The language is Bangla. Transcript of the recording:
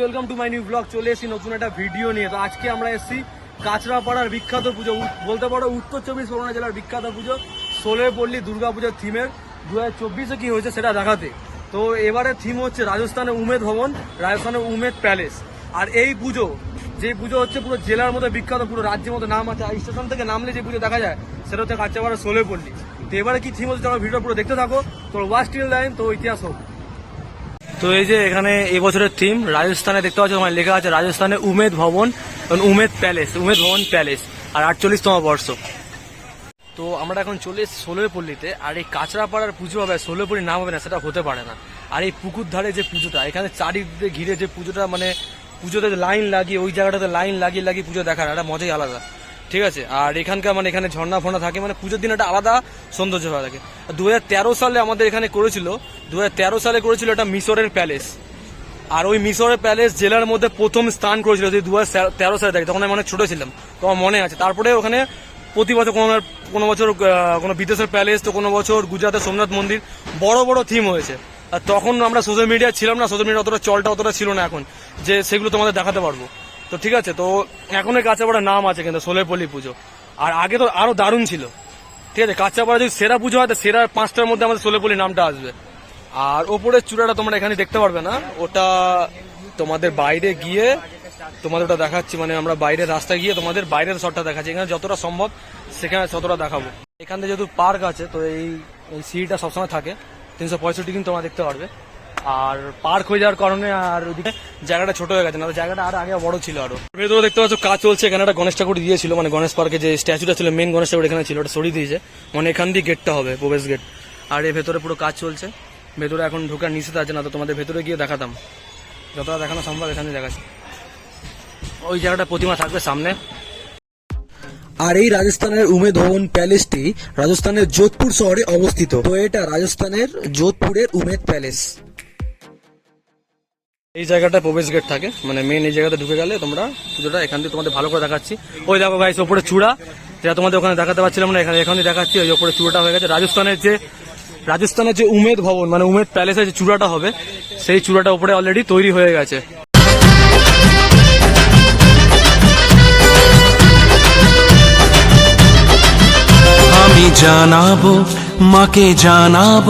Welcome to my new blog চলে এসেছি নতুন একটা ভিডিও নিয়ে। তো আজকে আমরা এসেছি কাঁচরাপাড়ার বিখ্যাত পুজো। বলতে পারো উত্তর চব্বিশ পরগনা জেলার বিখ্যাত পুজো। ষোলোই পল্লী দুর্গা পুজোর থিমের দু হাজার চব্বিশে কী হয়েছে সেটা দেখাতে। তো এবারে থিম হচ্ছে রাজস্থানের উমেদ ভবন রাজস্থানের উমেদ প্যালেস আর এই পুজো, যে পুজো হচ্ছে পুরো জেলার মধ্যে বিখ্যাত, পুরো রাজ্যের মধ্যে নাম আছে। আর স্টেশন থেকে নামলে যে পুজো দেখা যায়, সেটা হচ্ছে কাঁচাপাড়া ষোলোই পল্লী তো এবারে কি থিম হচ্ছে তোমরা ভিডিও পুরো দেখতে থাকো। তো ওয়াচ টিল লাইন তো ইতিহাস হোক। তো এই যে এখানে এবছরের থিম রাজস্থানে দেখতে পাচ্ছ তোমার লেখা আছে, রাজস্থানে উমেদ ভবন উমেদ প্যালেস উমেদ ভবন প্যালেস আর আটচল্লিশতম বর্ষ। তো আমরা এখন চলে এসেছি ষোলোই পল্লীতে আর এই কাঁচরাপাড়ার পুজো হবে ষোলোই পল্লীর নাম হবে না, সেটা হতে পারে না। আর এই পুকুর ধারে যে পুজোটা, এখানে চারিদিকে ঘিরে যে পুজোটা মানে পুজোতে লাইন লাগিয়ে, ওই জায়গাটাতে লাইন লাগিয়ে লাগিয়ে পুজো দেখার, একটা মজাই আলাদা। ঠিক আছে? আর এখানকার মানে এখানে ঝর্ণা ফর্ণা থাকে মানে পুজোর দিন একটা আলাদা সৌন্দর্য হয়ে থাকে। দুহাজার তেরো সালে আমাদের এখানে করেছিল দু হাজার তেরো সালে করেছিল একটা মিশরের প্যালেস। আর ওই মিশরের প্যালেস জেলার মধ্যে প্রথম স্থান করেছিল, যদি দু তেরো সালে থাকে তখন আমি অনেক ছোট ছিলাম, তো আমার মনে আছে। তারপরে ওখানে প্রতি বছর কোনো কোনো বছর কোনো বিদেশের প্যালেস, তো কোনো বছর গুজরাটের সোমনাথ মন্দির, বড় বড় থিম হয়েছে। আর তখন আমরা সোশ্যাল মিডিয়া ছিলাম না সোশ্যাল মিডিয়া অতটা চলটা অতটা ছিল না এখন, যে সেগুলো তোমাদের দেখাতে পারব। তো ঠিক আছে, তো এখন এই কাঁচাপাড়া নাম আছে কিন্তু, সোলেপল্লী পুজো। আর আগে তো আরও দারুণ ছিল। ঠিক আছে কাঁচাপাড়া যদি সেরা পুজো হয়, তো সেরা পাঁচটার মধ্যে আমাদের সোলেপল্লী নামটা আসবে। আর ওপরের চূড়াটা তোমরা এখানে দেখতে পারবে না। ওটা তোমাদের বাইরে গিয়ে তোমাদের ওটা দেখাচ্ছি। মানে আমরা বাইরের রাস্তায় গিয়ে তোমাদের বাইরের শটটা দেখাচ্ছি। এখানে যতটা সম্ভব সেখানে ততটা দেখাবো। এখান যেহেতু পার্ক আছে, তো এই এই সিঁড়িটা সবসময় থাকে। তিনশো পঁয়ষট্টি কিন্তু তোমরা দেখতে পারবে। আর পার্ক হয়ে যাওয়ার কারণে আর ওইদিকে জায়গাটা ছোট হয়ে গেছে না তো জায়গাটা আর আগে বড় ছিল আরও। ভেতরে দেখতে পাচ্ছ কাজ চলছে এখানে একটা গণেশ ঠাকুর দিয়েছিল মানে গণেশ পার্কে যে স্ট্যাচুটা ছিল মেন গণেশ ঠাকুর এখানে ছিল ওটা সরিয়ে দিয়েছে। মানে এখান দিয়ে গেটটা হবে প্রবেশ গেট আর এর ভেতরে পুরো কাজ চলছে। ভেতরে এখন ঢোকার নিষেধ আছে না তো তোমাদের ভেতরে গিয়ে দেখাতাম। যতটা দেখানো সম্ভব এখানে দেখাচ্ছি। ওই জায়গাটা প্রতিমা থাকবে সামনে। আর এই রাজস্থানের উমেদ ভবন প্যালেসটি রাজস্থানের যোধপুর শহরে অবস্থিত। তো এটা রাজস্থানের যোধপুরের উমেদ প্যালেস। এই জায়গাটা প্রবেশ গেট থাকে। মানে মেন এই জায়গাটা ঢুকে গেলে তোমরা পুজোটা এখান থেকে তোমাদের ভালো করে দেখাচ্ছি। ওই দেখো গাইস ওপরে চূড়া। যেটা তোমাদের ওখানে দেখাতে পারছিলাম না, এখানে এখানে দেখাচ্ছি। ওই ওপরে চূড়াটা হয়ে গেছে। রাজস্থানের যে রাজস্থানের যে উমেদ ভবন মানে উমেদ প্যালেসের যে চূড়াটা হবে, সেই চূড়াটা ওপরে অলরেডি তৈরি হয়ে গেছে। আমি জানাব, মাকে জানাব